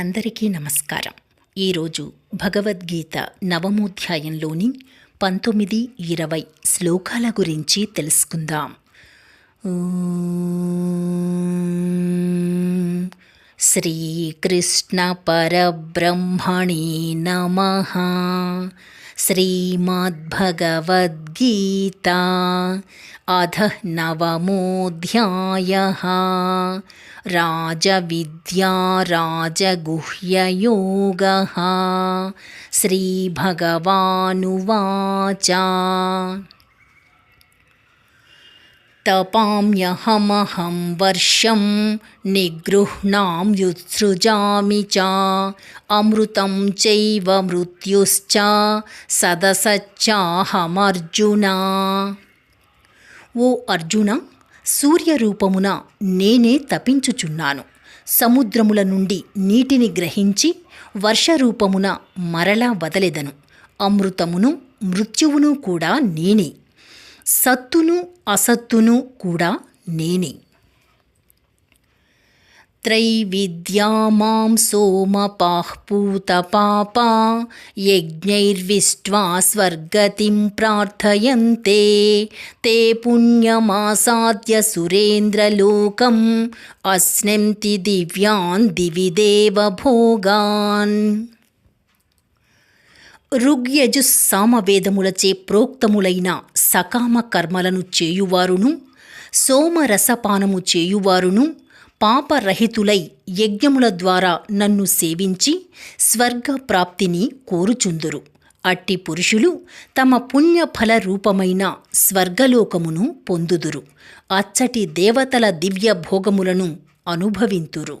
అందరికీ నమస్కారం. ఈరోజు భగవద్గీత నవమోధ్యాయంలోని పంతొమ్మిది ఇరవై శ్లోకాల గురించి తెలుసుకుందాం. శ్రీకృష్ణ పరబ్రహ్మణి నమ. गीता। अधः नवमोऽध्यायः। राजविद्या राजगुह्ययोगः। श्रीभगवानुवाच। तपाम्यहमहं वर्षं निगृह्णाम्युत्सृजामि च अमृतं चैव मृत्युश्च సదసచ్చాహమర్జున ఓ అర్జున సూర్యరూపమున నేనే తపించుచున్నాను సముద్రముల నుండి నీటిని గ్రహించి వర్షరూపమున మరలా వదలెదను అమృతమును మృత్యువును కూడా నేనే సత్తును అసత్తును కూడా నేనే. త్రైవిద్యా మాం సోమపాఃపూతపాపా యజ్ఞైర్విష్ట్వా స్వర్గతిం ప్రార్థయంతే. తే పుణ్యమాసాద్య సురేంద్రలోకం అస్నంతి దివ్యాన్ దివి దేవ భోగాన్. ఋగ్యజు సామవేదములచే ప్రోక్తములైన సకామ కర్మలను చేయువారును సోమరసపానము చేయువారును పాపరహితులై యజ్ఞముల ద్వారా నన్ను సేవించి స్వర్గ ప్రాప్తిని కోరుచుందురు. అట్టి పురుషులు తమ పుణ్యఫల రూపమైన స్వర్గలోకమును పొందుదురు. అచ్చటి దేవతల దివ్య భోగములను అనుభవింతురు.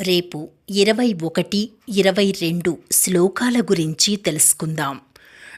రేపు ఇరవై ఒకటి ఇరవై రెండు శ్లోకాల గురించి తెలుసుకుందాం.